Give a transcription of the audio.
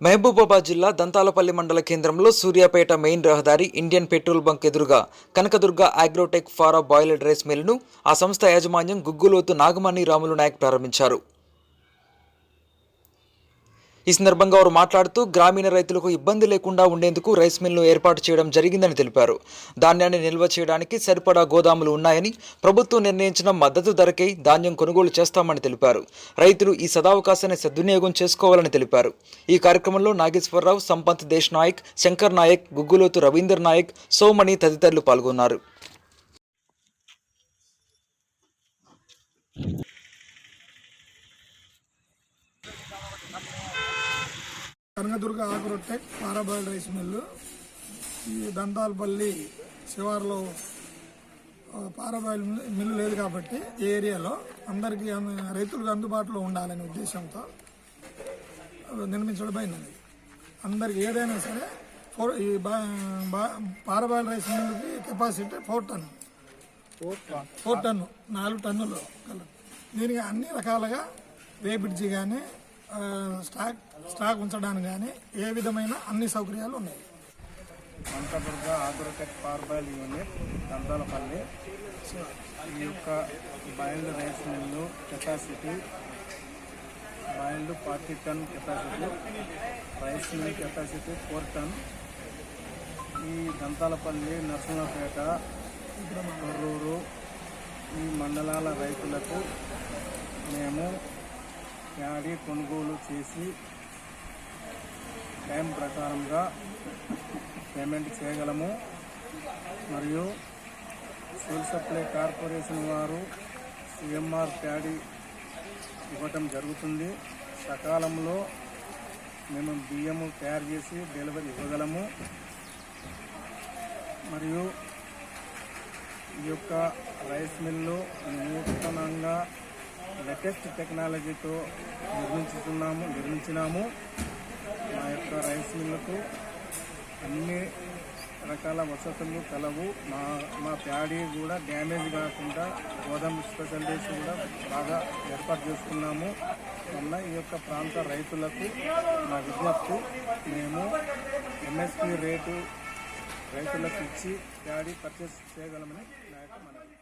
మహబూబాబాద్ జిల్లా దంతాలపల్లి మండల కేంద్రంలో సూర్యాపేట మెయిన్ రహదారి ఇండియన్ పెట్రోల్ బంక్ ఎదురుగా Kanakadurga agrotech parboiled rice మిల్లును ఆ సంస్థ యాజమాన్యం గుగ్గులోతు నాగమణి రాములు నాయక్ ప్రారంభించారు. ఈ సందర్భంగా వారు మాట్లాడుతూ గ్రామీణ రైతులకు ఇబ్బంది లేకుండా ఉండేందుకు రైస్ మిల్ను ఏర్పాటు చేయడం జరిగిందని తెలిపారు. ధాన్యాన్ని నిల్వ చేయడానికి సరిపడా గోదాములు ఉన్నాయని ప్రభుత్వం నిర్ణయించిన మద్దతు ధరకే ధాన్యం కొనుగోలు చేస్తామని తెలిపారు. రైతులు ఈ సదావకాశాన్ని సద్వినియోగం చేసుకోవాలని తెలిపారు. ఈ కార్యక్రమంలో నాగేశ్వరరావు సంపత్ దేశ్ నాయక్ శంకర్ నాయక్ గుగ్గులోతు రవీందర్ నాయక్ సోమణి తదితరులు పాల్గొన్నారు. Kanakadurga agrotech parboil rice mill. ఈ దంతాలపల్లి శివారులో పారాబాయిల్ మిల్లు- లేదు కాబట్టి ఈ ఏరియాలో అందరికీ రైతులకు అందుబాటులో ఉండాలనే ఉద్దేశంతో ఆ, నిర్మించడమైనది అందరికి ఏదైనా సరే ఫోర్ ఈ బా- బా- పారాబాయిల్ రైస్ మిల్లుకి capacity four ton. Four ton నాలుగు టన్నులు కలదు. దీనికి అన్ని రకాలుగా వేపిడ్జి కానీ స్టాక్ స్టాక్ ఉంచడానికి కానీ ఏ విధమైన అన్ని సౌకర్యాలు ఉన్నాయి. మంతదుర్గ ఆగ్రోటెక్ పార్బాయిల్ యూనిట్ దంతాలపల్లి. ఈ యొక్క బయలు రైస్ మిల్లు కెపాసిటీ బయలు forty ton capacity rice mill capacity four ton. ఈ దంతాలపల్లి నరసింహపేట కొర్రూరు ఈ మండలాల రైతులకు మేము ప్యాడీ కొనుగోలు చేసి టైం ప్రకారంగా పేమెంట్ చేయగలము. మరియు సివిల్ సప్లై కార్పొరేషన్ వారు సిఎంఆర్ ప్యాడీ ఇవ్వటం జరుగుతుంది. సకాలంలో మేము బియ్యము తయారు చేసి డెలివరీ ఇవ్వగలము. మరియు ఈ యొక్క రైస్ మిల్లు నూతనంగా లేటెస్ట్ టెక్నాలజీతో నిర్మించుతున్నాము నిర్మించినాము. మా యొక్క రైస్ మిల్లుకు అన్ని రకాల వసతులు కలవు. మా మా ప్యాడీ కూడా డ్యామేజ్ కాకుండా గోధుమ స్పెషాలిటీస్ కూడా బాగా ఏర్పాటు చేసుకున్నాము. వల్ల ఈ యొక్క ప్రాంత రైతులకు మా విజ్ఞప్తి మేము ఎంఎస్పి రేటు రైతులకు ఇచ్చి ప్యాడీ పర్చేస్ చేయగలమని నా యొక్క మనవి.